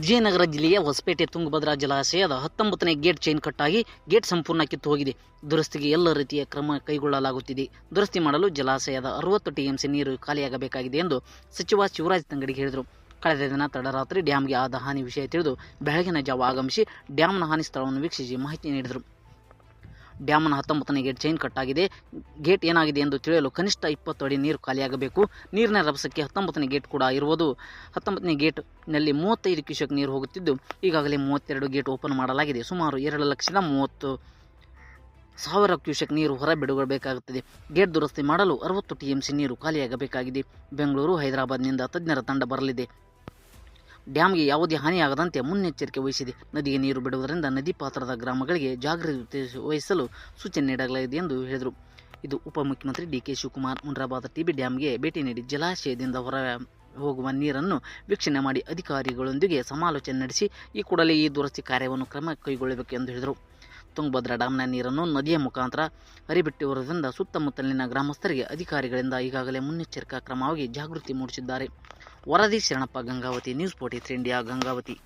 ವಿಜಯನಗರ ಜಿಲ್ಲೆಯ ಹೊಸಪೇಟೆ ತುಂಗಭದ್ರಾ ಜಲಾಶಯದ ಹತ್ತೊಂಬತ್ತನೇ ಗೇಟ್ ಚೈನ್ ಕಟ್ಟಾಗಿ ಗೇಟ್ ಸಂಪೂರ್ಣ ಕಿತ್ತು ಹೋಗಿದೆ. ದುರಸ್ತಿಗೆ ಎಲ್ಲ ರೀತಿಯ ಕ್ರಮ ಕೈಗೊಳ್ಳಲಾಗುತ್ತಿದೆ. ದುರಸ್ತಿ ಮಾಡಲು ಜಲಾಶಯದ ಅರವತ್ತು ಟಿಎಂಸಿ ನೀರು ಖಾಲಿಯಾಗಬೇಕಾಗಿದೆ ಎಂದು ಸಚಿವ ಶಿವರಾಜ್ ತಂಗಡಿ ಹೇಳಿದರು. ಕಳೆದ ದಿನ ತಡರಾತ್ರಿ ಡ್ಯಾಂಗೆ ಆದ ಹಾನಿ ವಿಷಯ ತಿಳಿದು ಬೆಳಗಿನ ಜಾವ ಆಗಮಿಸಿ ಡ್ಯಾಮ್ನ ಹಾನಿ ಸ್ಥಳವನ್ನು ವೀಕ್ಷಿಸಿ ಮಾಹಿತಿ ನೀಡಿದರು. ಡ್ಯಾಮ್ನ ಹತ್ತೊಂಬತ್ತನೇ ಗೇಟ್ ಚೈನ್ ಕಟ್ ಆಗಿದೆ. ಗೇಟ್ ಏನಾಗಿದೆ ಎಂದು ತಿಳಿಯಲು ಕನಿಷ್ಠ ಇಪ್ಪತ್ತು ಅಡಿ ನೀರು ಖಾಲಿಯಾಗಬೇಕು. ನೀರಿನ ರಭಸಕ್ಕೆ ಹತ್ತೊಂಬತ್ತನೇ ಗೇಟ್ ಕೂಡ ಇರುವುದು. ಹತ್ತೊಂಬತ್ತನೇ ಗೇಟ್ನಲ್ಲಿ ಮೂವತ್ತೈದು ಕ್ಯೂಸೆಕ್ ನೀರು ಹೋಗುತ್ತಿದ್ದು, ಈಗಾಗಲೇ ಮೂವತ್ತೆರಡು ಗೇಟ್ ಓಪನ್ ಮಾಡಲಾಗಿದೆ. ಸುಮಾರು ಎರಡು ಲಕ್ಷದ ಮೂವತ್ತು ಸಾವಿರ ಕ್ಯೂಸೆಕ್ ನೀರು ಹೊರ ಬಿಡುಗಡಬೇಕಾಗುತ್ತದೆ ಗೇಟ್ ದುರಸ್ತಿ ಮಾಡಲು ಅರವತ್ತು ಟಿಎಂಸಿ ನೀರು ಖಾಲಿಯಾಗಬೇಕಾಗಿದೆ. ಬೆಂಗಳೂರು, ಹೈದರಾಬಾದ್ನಿಂದ ತಜ್ಞರ ತಂಡ ಬರಲಿದೆ. ಡ್ಯಾಮ್ಗೆ ಯಾವುದೇ ಹಾನಿಯಾಗದಂತೆ ಮುನ್ನೆಚ್ಚರಿಕೆ ವಹಿಸಿದೆ. ನದಿಗೆ ನೀರು ಬಿಡುವುದರಿಂದ ನದಿ ಪಾತ್ರದ ಗ್ರಾಮಗಳಿಗೆ ಜಾಗೃತಿ ವಹಿಸಲು ಸೂಚನೆ ನೀಡಲಾಗಿದೆ ಎಂದು ಹೇಳಿದರು. ಇದು ಉಪಮುಖ್ಯಮಂತ್ರಿ D K Shivakumar. Munirabad TB ಡ್ಯಾಂಗೆ ಭೇಟಿ ನೀಡಿ ಜಲಾಶಯದಿಂದ ಹೊರ ಹೋಗುವ ನೀರನ್ನು ವೀಕ್ಷಣೆ ಮಾಡಿ ಅಧಿಕಾರಿಗಳೊಂದಿಗೆ ಸಮಾಲೋಚನೆ ನಡೆಸಿ ಈ ಕೂಡಲೇ ಈ ದುರಸ್ತಿ ಕಾರ್ಯವನ್ನು ಕ್ರಮ ಕೈಗೊಳ್ಳಬೇಕು ಎಂದು ಹೇಳಿದರು. ತುಂಗಭದ್ರಾ ಡ್ಯಾಮ್ನ ನೀರನ್ನು ನದಿಯ ಮುಖಾಂತರ ಹರಿಬಿಟ್ಟಿರುವುದರಿಂದ ಸುತ್ತಮುತ್ತಲಿನ ಗ್ರಾಮಸ್ಥರಿಗೆ ಅಧಿಕಾರಿಗಳಿಂದ ಈಗಾಗಲೇ ಮುನ್ನೆಚ್ಚರಿಕಾ ಕ್ರಮವಾಗಿ ಜಾಗೃತಿ ಮೂಡಿಸಿದ್ದಾರೆ. वराधी Sharanappa Gangavati news forty three India Gangavati.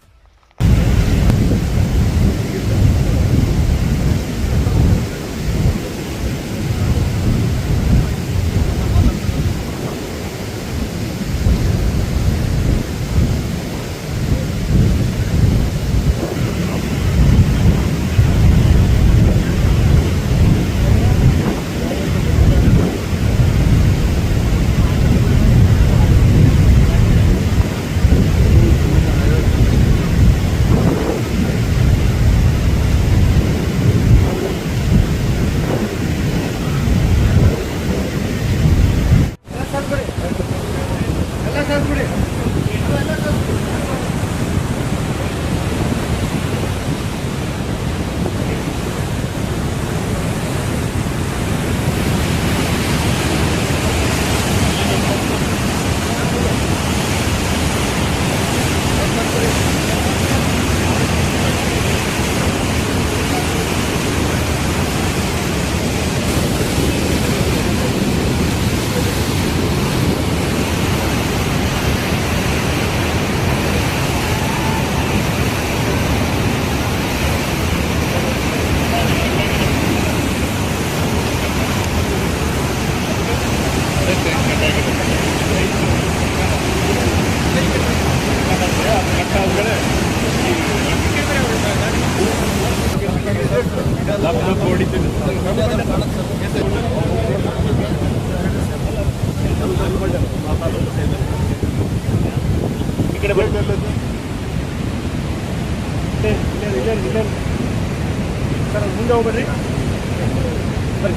Gangavati sir ಮುಂದೆ ಹೋಗ್ಬೇಡ್ರಿ ಬರ್ರಿ